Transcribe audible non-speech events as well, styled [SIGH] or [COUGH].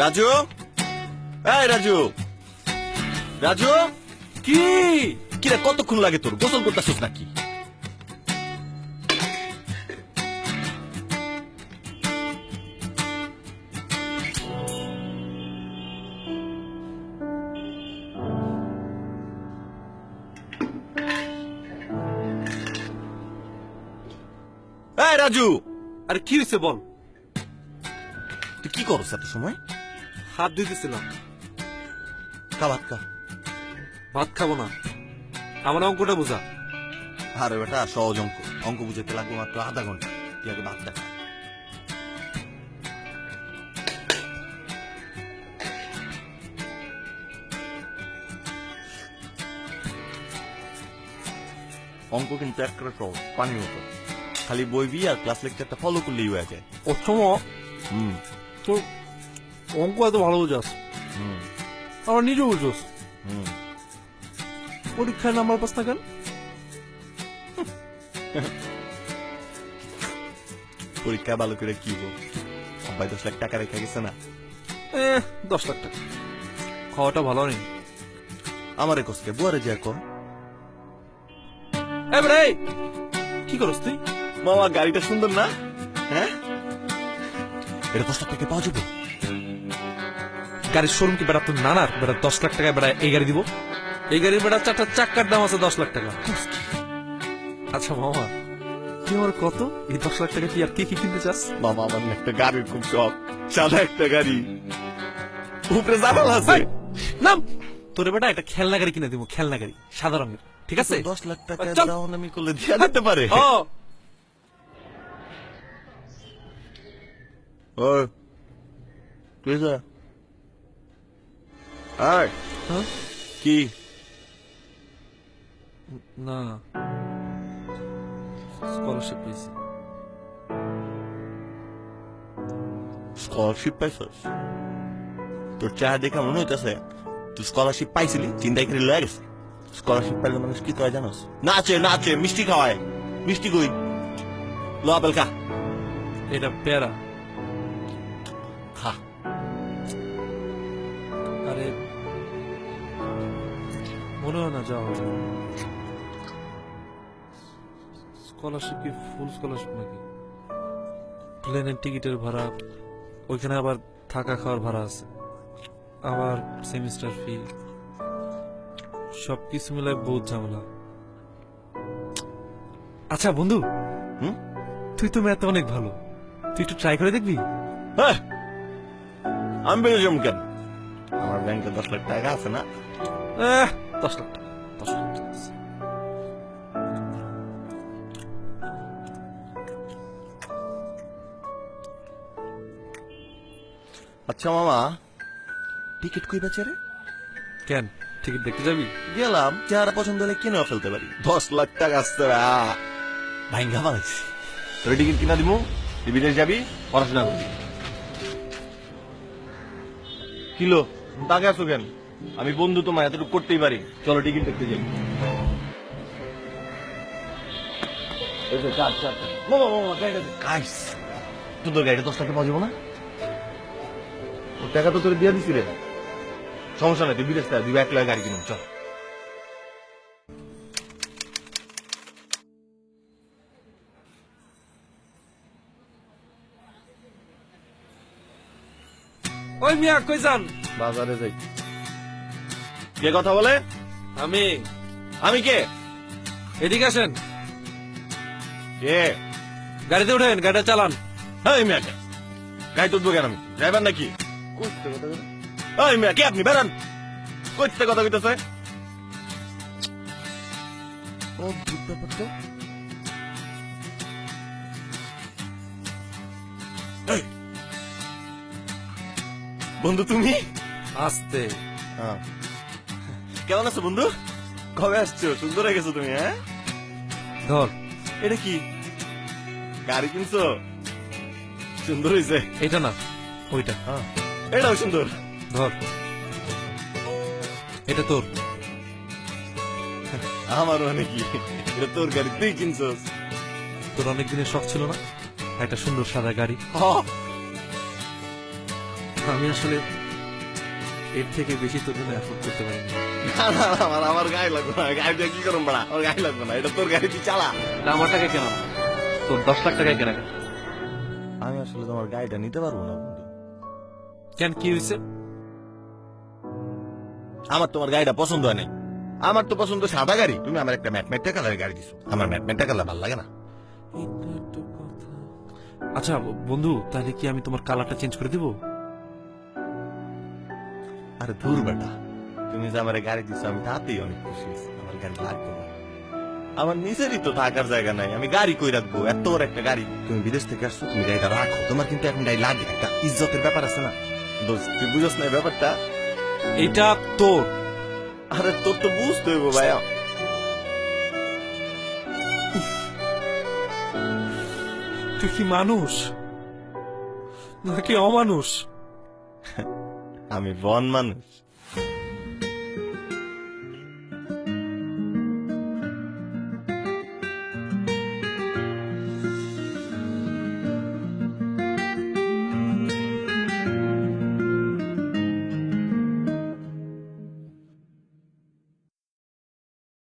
রাজু? এই রাজু। রাজু? কি? কিরে কতক্ষণ লাগে তোর? গোসল করতেছিস নাকি? এই রাজু। আরে কি হয়েছে বল? তুই কি করছ এত সময়? হাত ধুইতেছিলাম খাবার খা। ভাত খাব না। আমার অঙ্কটা বোঝা। আরে বেটা সহজ অঙ্ক। অঙ্ক বুঝাতে লাগবে মাত্র আধা ঘণ্টা। তুই আগে ভাতটা খা অঙ্ক কিন্তু একটা সহজ পানি মতো। খালি বই বইবি আর ক্লাস লেকচারটা ফলো করলেই হয়ে যায়। অষ্টম হুম। তোর অঙ্ক এত ভালো বুঝাস আমার নিজে বুঝোস। পরীক্ষায় নাম্বার পাস না কেন? পরীক্ষা ভালো করে কি বল সবাই দশ লাখ টাকা রেখে গেছে না? এ দশ লাখ টাকা। খাওয়াটা ভালো নেই আমারে কষ্টে বুয়ারে যা এবারে এই, কি করস তুই? মামা গাড়িটা সুন্দর না? হ্যাঁ? এটা দশ লাখ টাকা পাওয়া যাবে? গাড়ির শোরুম কি বেড়া তো নানার বেড়া দশ লাখ টাকায় বেড়া এই গাড়ি দিব। এই গাড়ির বেড়া চারটা চাক্কার দাম আছে দশ লাখ টাকা। আচ্ছা মামা তুই আমার কত? এই দশ লাখ টাকা তুই আর কি কি কিনতে চাস? মামা আমার একটা গাড়ির খুব শখ। সাদা একটা গাড়ি। উপরে জানাল আছে। নাম! তোর বেটা একটা খেলনা গাড়ি কিনে দিব খেলনা গাড়ি সাদা রঙের ঠিক আছে? দশ লাখ টাকা। দাও আমি করলে দিয়া দিতে পারে। ও। তুই যা আয় হ্যাঁ? কি না স্কলারশিপ পেয়েছি স্কলারশিপ পাইছস? তোর চেহারা দেখা মনে হইতেছে তুই স্কলারশিপ পাইছিলি চিন্তাই করে লয়ে গেছে স্কলারশিপ পাইলে মানুষ কি করে জানোস? নাচে নাচে মিষ্টি খাওয়ায় মিষ্টি কই লো আপেল খা। এটা পেয়ারা। মনে হয় না যাওয়া হবে স্কলারশিপ কি ফুল স্কলারশিপ নাকি? প্লেনের টিকিটের ভাড়া ওইখানে আবার থাকা খাওয়ার ভাড়া আছে। আবার সেমিস্টার ফি সবকিছু মিলে বহুত ঝামেলা। আচ্ছা বন্ধু হুম? তুই তো ম্যাথ অনেক ভালো। তুই একটু ট্রাই করে দেখবি? হ্যাঁ। আমি বেরো যেমন কেন? আমার ব্যাংকে দশ লাখ টাকা আছে না? আহ, দশ লাখ টাকা দশ লাখ টাকা। আচ্ছা মামা টিকিট কই বেচে রে? কেন? টিকিট দেখতে যাবি? গেলাম চেহারা পছন্দ হলে কিনেও ফেলতে পারি। দশ লাখ টাকা আসতে ভাইঙ্গা পালাইছি তোর টিকিট কিনা দিমু তুই বিদেশ যাবি পড়াশোনা করবি। কিলো? তাকে আছো কেন? আমি বন্ধু তোমায় এতটুকু করতেই পারি চলো টিকিট দেখতে যাই এই যে, চার, চার, চার। মামা, মামা, গাড়িটা দে। কাইস। তো তোর গাড়িটা দশ টাকা পাওয়া যাব না টাকা তো তোর দিয়ে সমস্যা নাই তুই বিদেশ দুই এক লাখ গাড়ি কিনুন চল ওই মিয়া কই যান বাজারে যাই কে কথা বলে? আমি। আমি কে? এদিকে আসেন। কে? গাড়িতে উঠেন গাড়িটা চালান। এই মিয়া কে? গাড়ি তুলবো কেন আমি? ড্রাইভার নাকি? এই মিয়া কে আপনি? বেরান। কইতে কথা কইতেছে। ও ব্যাপার তো। বন্ধু তুমি? আসতে। হ্যাঁ। কেমন আছো বন্ধু? কবে আসছো? সুন্দর হয়ে গেছো তুমি হ্যাঁ? ধর। এটা কি? গাড়ি কিনছো? সুন্দর হয়েছে এটা না ওইটা। হ্যাঁ। এটাও সুন্দর। ধর। এটা তোর। আমারও নাকি এটা তোর গাড়ি তুই কিনছস তোর অনেক দিনের শখ ছিল না? একটা সুন্দর সাদা গাড়ি। আমি আসলে এর থেকে বেশি তোর জন্য এফোর্ড করতে পারিনি। আমার আমার গায়ে লাগবে না। গায়ে দিয়ে কি করুন বড়া? আমার গায়ে লাগবে না। এটা তোর গাড়ি তুই চালা। না আমার টাকা কেন তোর দশ লাখ টাকায় কেনা আমি আসলে তোমার গাড়িটা নিতে পারব না বন্ধু। কেন কি হয়েছে? আমার তোমার গাড়িটা পছন্দ হয় নাই। আমার তো পছন্দ সাদা গাড়ি। তুমি আমার একটা ম্যাটমেটটা কালারের গাড়ি দিছো। আমার ম্যাটমেটটা কালার ভালো লাগে না। আচ্ছা বন্ধু তাহলে কি আমি তোমার কালারটা চেঞ্জ করে দিব? আরে দূর বেটা। তুমি যে আমার গাড়ি দিচ্ছ আমি তাতেই অনেক খুশি আমার গাড়ি লাগবে না আমার নিজেরই তো থাকার জায়গা নাই আমি গাড়ি কই রাখব এত বড় একটা গাড়ি। তুমি বিদেশ থেকে আসছো তুমি গাড়িটা রাখো। তোমার কিন্তু এখন গাড়ি লাগে একটা ইজ্জতের ব্যাপার আছে না? দোস্ত তুই বুঝছ না ব্যাপারটা? এটা তোর। আরে তোর তো বুঝতে হইব ভাইয়া। তুই কি মানুষ? নাকি অমানুষ? [LAUGHS] আমি বন মানুষ